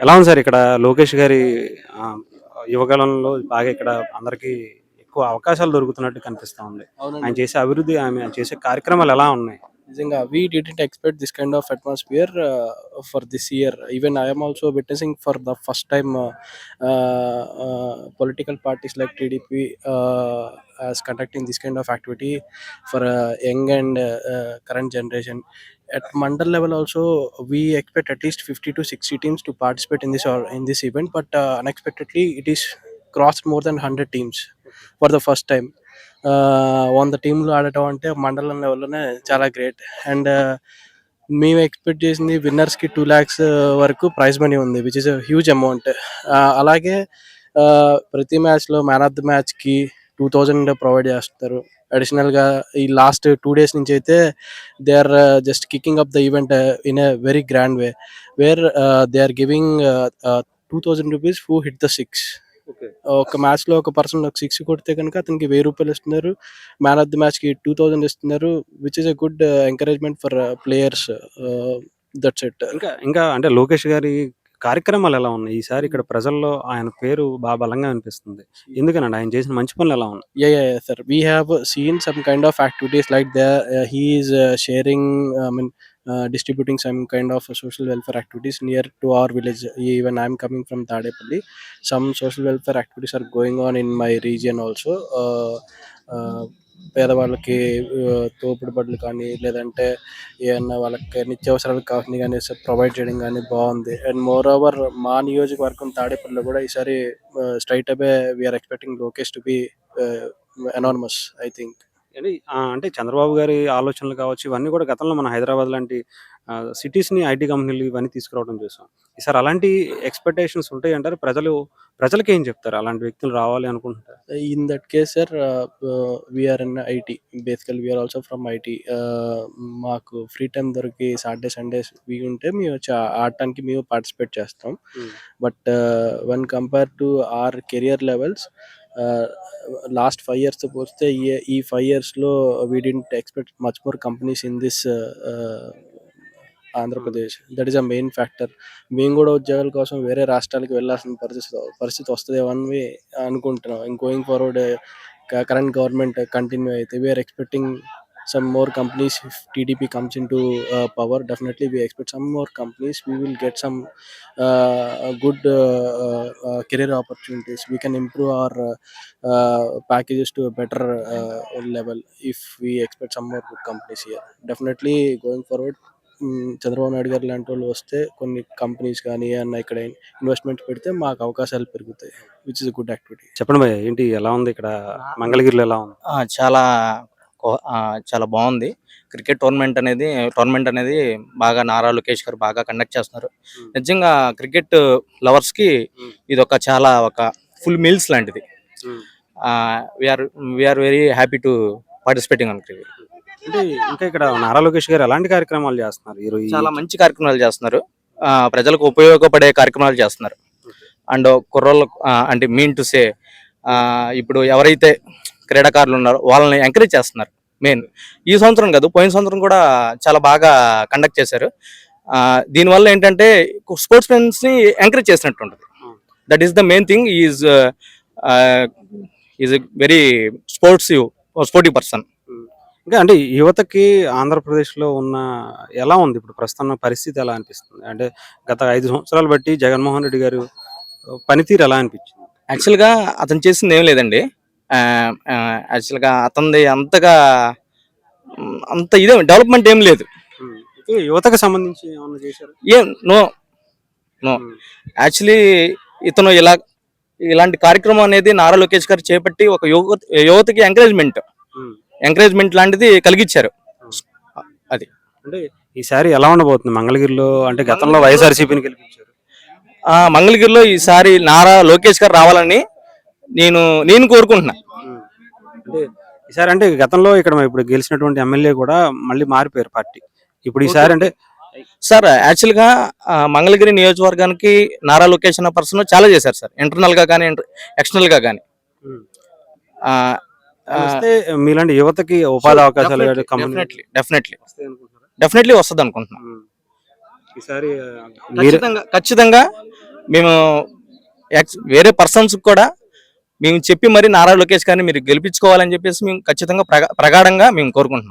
ఎలా ఉంది సార్ ఇక్కడ లోకేష్ గారి ఆ, యువకాలంలో బాగా ఇక్కడ అందరికి ఎక్కువ అవకాశాలు దొరుకుతున్నట్టు కనిపిస్తా ఉంది. ఆయన చేసే అభివృద్ధి ఆయన చేసే కార్యక్రమాలు ఎలా ఉన్నాయి? నిజంగా we didn't expect this kind of atmosphere for this year even I'm also witnessing for the first time political parties like TDP as conducting this kind of activity for uh, young and uh, current generation at mandal level also we expect at least 50 to 60 teams to participate in this or in this event but uh, unexpectedly it is crossed more than 100 teams for the first time వంద టీంలు ఆడటం అంటే మండలం లెవెల్లోనే చాలా great. And మేము expect చేసింది విన్నర్స్కి two lakhs వరకు prize money ఉంది విచ్ ఇస్ హ్యూజ్ అమౌంట్ అలాగే ప్రతి మ్యాచ్లో మ్యాన్ ఆఫ్ ద మ్యాచ్కి టూ థౌజండ్ ప్రొవైడ్ చేస్తారు. అడిషనల్గా ఈ లాస్ట్ టూ డేస్ నుంచి అయితే they are just kicking up the event in a very grand way where they are giving two thousand rupees who hit the six ఒక మ్యాచ్లో ఒక person ఒక సిక్స్ కొడితే కనుక అతనికి వెయ్యి రూపాయలు ఇస్తున్నారు. మ్యాన్ ఆఫ్ ది మ్యాచ్కి టూ థౌజండ్ ఇస్తున్నారు which is a good encouragement for players that's it ఇంకా ఇంకా అంటే లోకేష్ గారి కార్యక్రమాలు ఎలా ఉన్నాయి? ఈసారి ఇక్కడ ప్రజల్లో ఆయన పేరు బాగా బలంగా అనిపిస్తుంది. ఎందుకనండి? ఆయన చేసిన మంచి పనులు ఎలా ఉన్నాయి? Yeah yeah, yeah sir. We have seen some kind of activities like there. Uh, he is distributing some kind of social welfare activities near to our village even I'm coming from Tadepalli some social welfare activities are going on in my region also పేదవాళ్ళకి తోపుడు బడ్లు కానీ లేదంటే ఏమన్నా వాళ్ళకి నిత్యావసరాలు కానీ కానీ provide చేయడం కానీ బాగుంది. అండ్ మోర్ ఓవర్ మా నియోజకవర్గం తాడేపల్లిలో కూడా ఈసారి straight Abe we're expecting Lokesh to be enormous I think అంటే అంటే చంద్రబాబు గారి ఆలోచనలు కావచ్చు ఇవన్నీ కూడా గతంలో మన హైదరాబాద్ లాంటి సిటీస్ని ఐటీ కంపెనీలు ఇవన్నీ తీసుకురావడం చూసాం. ఈసారి అలాంటి ఎక్స్పెక్టేషన్స్ ఉంటాయి అంటారు? ప్రజలు ప్రజలకి ఏం చెప్తారు? అలాంటి వ్యక్తులు రావాలి అనుకుంటారు uh, we are in it basically we are also from it uh, మాకు ఫ్రీ టైం దొరికి సాటర్డే సండేస్ వీ ఉంటే మేము ఆడటానికి మేము పార్టిసిపేట్ చేస్తాం. But when compare to our career levels last five years పోస్తే ఈ ఈ ఫైవ్ ఇయర్స్లో we didn't expect much more companies in this Andhra Pradesh. That is a main factor మేము కూడా ఉద్యోగాల కోసం వేరే రాష్ట్రాలకు వెళ్ళాల్సిన పరిస్థితి పరిస్థితి వస్తుందేమో అని అనుకుంటున్నాం. ఇంకోయింగ్ ఫార్వర్డ్ కరెంట్ గవర్నమెంట్ కంటిన్యూ అయితే we're expecting some more companies if TDP comes into uh, power definitely we expect some more companies we will get some uh, good uh, uh, uh, career opportunities we can improve our uh, uh, packages to a better uh, level if we expect some more good companies here definitely going forward hmm, Chandrababu Naidu garu లాంటి వాళ్ళు వస్తే కొన్ని companies కానీ అన్న ఇక్కడ investment పెడితే మాకు అవకాశాలు పెరుగుతాయి విచ్ ఇస్ గుడ్ యాక్టివిటీ చెప్పండి భయ్య ఏంటి ఎలా ఉంది ఇక్కడ మంగళగిరిలో ఎలా ఉంది ఆ, చాలా చాలా బాగుంది. క్రికెట్ టోర్నమెంట్ అనేది టోర్నమెంట్ అనేది బాగా నారా లోకేష్ గారు బాగా కండక్ట్ చేస్తున్నారు. నిజంగా క్రికెట్ లవర్స్కి Hmm. ఇది ఒక చాలా ఒక ఫుల్ మీల్స్ లాంటిది. We're we're very happy to participating on cricket అంటే ఇంకా ఇక్కడ నారా లోకేష్ గారు ఎలాంటి కార్యక్రమాలు చేస్తున్నారు? చాలా మంచి కార్యక్రమాలు చేస్తున్నారు. ప్రజలకు ఉపయోగపడే కార్యక్రమాలు చేస్తున్నారు. అండ్ కుర్రోళ్ళు అంటే మీన్ టు సే ఇప్పుడు ఎవరైతే క్రీడాకారులు ఉన్నారో వాళ్ళని ఎంకరేజ్ చేస్తున్నారు మెయిన్ ఈ సంవత్సరం కాదు పోయిన సంవత్సరం కూడా చాలా బాగా కండక్ట్ చేశారు. దీనివల్ల ఏంటంటే స్పోర్ట్స్ మెన్స్ని ఎంకరేజ్ చేసినట్టు ఉంటుంది. That is the main thing is is very sports sportive person ఇంకా అంటే యువతకి ఆంధ్రప్రదేశ్లో ఉన్న ఎలా ఉంది ఇప్పుడు ప్రస్తుతం పరిస్థితి ఎలా అనిపిస్తుంది? అంటే గత ఐదు సంవత్సరాలు బట్టి జగన్మోహన్ రెడ్డి గారు పనితీరు ఎలా అనిపించింది? యాక్చువల్గా అతను చేసింది ఏం లేదండి. యాక్చువల్గా అతనిది అంతగా అంత ఇదే డెవలప్మెంట్ ఏం లేదు. యువతకు సంబంధించి ఏం నో నో. యాక్చువల్లీ ఇతను ఇలా ఇలాంటి కార్యక్రమం అనేది నారా లోకేష్ గారు చేపట్టి ఒక యువత యువతకి ఎంకరేజ్మెంట్ ఎంకరేజ్మెంట్ లాంటిది కలిగించారు అది. అంటే ఈసారి ఎలా ఉండబోతుంది? మంగళగిరిలో అంటే గతంలో వైఎస్ఆర్సీపీని గెలిపించారు. మంగళగిరిలో ఈసారి నారా లోకేష్ గారు రావాలని నేను నేను కోరుకుంటున్నా. అంటే ఈసారి అంటే గతంలో ఇక్కడ ఇప్పుడు గెలిచినటువంటి ఎమ్మెల్యే కూడా మళ్ళీ మారిపోయారు పార్టీ. ఇప్పుడు ఈసారి అంటే సార్ యాక్చువల్గా మంగళగిరి నియోజకవర్గానికి నారా లోకేష్ అన్న పర్సన్ చాలా చేశారు సార్. ఇంటర్నల్గా కానీ. ఎక్స్టర్నల్గా కానీ మీలాంటి యువతకి ఉపాధి అవకాశాలు డెఫినెట్లీ డెఫినెట్లీ వస్తుంది అనుకుంటున్నా. ఈసారి ఖచ్చితంగా మేము వేరే పర్సన్స్ కూడా మేము చెప్పి మరి నారా లోకేష్ గారిని మీరు గెలిపించుకోవాలని చెప్పేసి మేము ఖచ్చితంగా ప్రగా ప్రగాఢంగా మేము కోరుకుంటున్నాం.